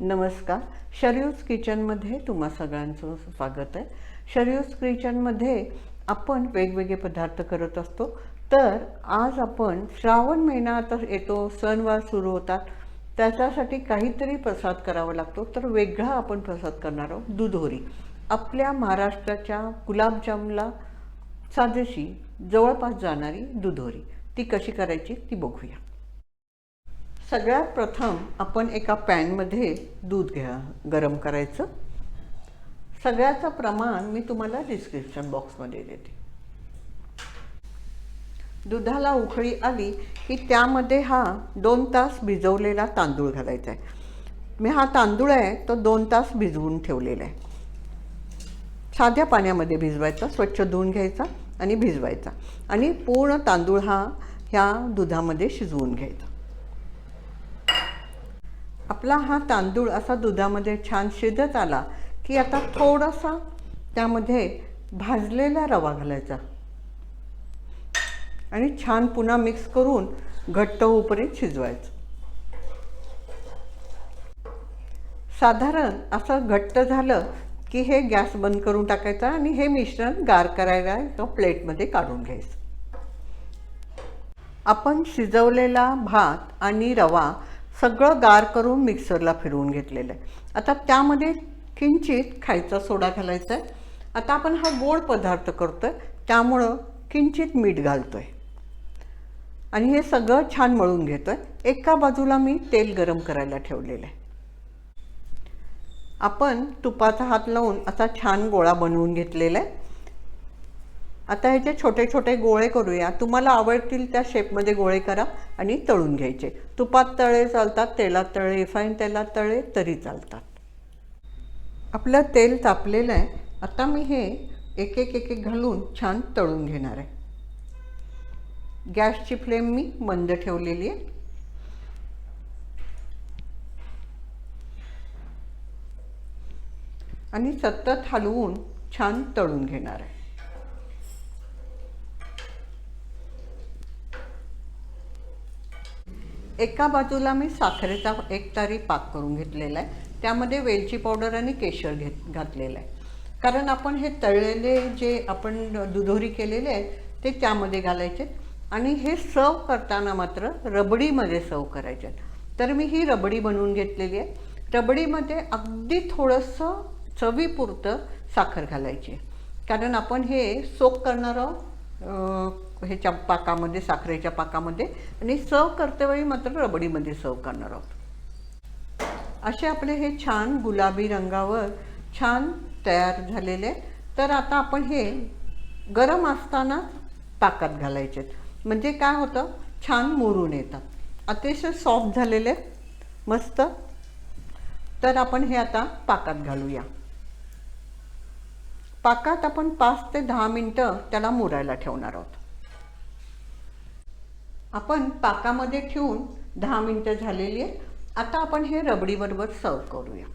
नमस्कार. शर्यूज किचनमध्ये तुम्हा सगळ्यांचं स्वागत आहे. शर्यूज किचनमध्ये आपण वेगवेगळे पदार्थ करत असतो. तर आज आपण श्रावण महिना आता येतो सणवार सुरू होतात. त्याच्यासाठी काहीतरी प्रसाद करावा लागतो. तर वेगळा आपण प्रसाद करणार आहोत दुधोरी. आपल्या महाराष्ट्राच्या गुलाबजामला साजेशी जवळपास जाणारी दुधोरी. ती कशी करायची ती बघूया. सगळ्यात प्रथम आपण एका पॅनमध्ये दूध घ्या गरम करायचं. सगळ्याचं प्रमाण मी तुम्हाला डिस्क्रिप्शन बॉक्समध्ये देते. दुधाला उकळी आली की त्यामध्ये हा दोन तास भिजवलेला तांदूळ घालायचा आहे. मी हा तांदूळ आहे तो दोन तास भिजवून ठेवलेला आहे. साध्या पाण्यामध्ये भिजवायचा स्वच्छ धुवून घ्यायचा आणि भिजवायचा. आणि पूर्ण तांदूळ हा ह्या दुधामध्ये शिजवून घ्यायचा. आपला हा तांदूळ असा दुधामध्ये छान शिजत आला की आता थोडासा त्यामध्ये भाजलेला रवा घालायचा. आणि छान पुन्हा मिक्स करून घट्ट होऊपर्यंत शिजवायचं. साधारण असं घट्ट झालं की हे गॅस बंद करून टाकायचं आणि हे मिश्रण गार करायला एका प्लेटमध्ये काढून घ्यायचं. आपण शिजवलेला भात आणि रवा सगळं गार करून मिक्सरला फिरवून घेतलेलं आहे. आता त्यामध्ये किंचित खायचा सोडा घालायचा आहे. आता आपण हा गोड पदार्थ करतो आहे त्यामुळं किंचित मीठ घालतो आहे आणि हे सगळं छान मळून घेतो आहे एका बाजूला मी तेल गरम करायला ठेवलेलं आहे. आपण तुपाचा हात लावून असा छान गोळा बनवून घेतलेला आहे. आता ह्याचे छोटे छोटे गोळे करूया. तुम्हाला आवडतील त्या शेपमध्ये गोळे करा आणि तळून घ्यायचे. तुपात तळे चालतात तेलात तळे रिफाईन तेलात तळे तरी चालतात. आपलं तेल तापलेलं आहे. आता मी हे एक एक एक एक घालून छान तळून घेणार आहे. गॅसची फ्लेम मी मंद ठेवलेली आहे. आणि सतत हलवून छान तळून घेणार आहे. एका बाजूला मी साखरेचा एक तारी पाक करून घेतलेला आहे. त्यामध्ये वेलची पावडर आणि केशर घेत घातलेलं आहे. कारण आपण हे तळलेले जे आपण दुधोरी केलेले आहे ते त्यामध्ये घालायचे. आणि हे सर्व करताना मात्र रबडीमध्ये सर्व करायचे. तर मी ही रबडी बनवून घेतलेली आहे. रबडीमध्ये अगदी थोडंसं चवीपुरतं साखर घालायची कारण आपण हे सोक करणार आहोत ह्याच्या पाकामध्ये साखरेच्या पाकामध्ये आणि सर्व करतेवेळी मात्र रबडीमध्ये सर्व करणार आहोत. असे आपले हे छान गुलाबी रंगावर छान तयार झालेले. तर आता आपण हे गरम असताना पाकात घालायचे. म्हणजे काय होतं? छान मुरून येतात. अतिशय सॉफ्ट झालेले. मस्त. तर आपण हे आता पाकात घालूया. पाकात आपण पाच ते दहा मिनटं त्याला मुरायला ठेवणार आहोत. आपण पाकामध्ये ठेवून दहा मिनटं झालेली आहेत. आता आपण हे रबडीबरोबर सर्व करूया.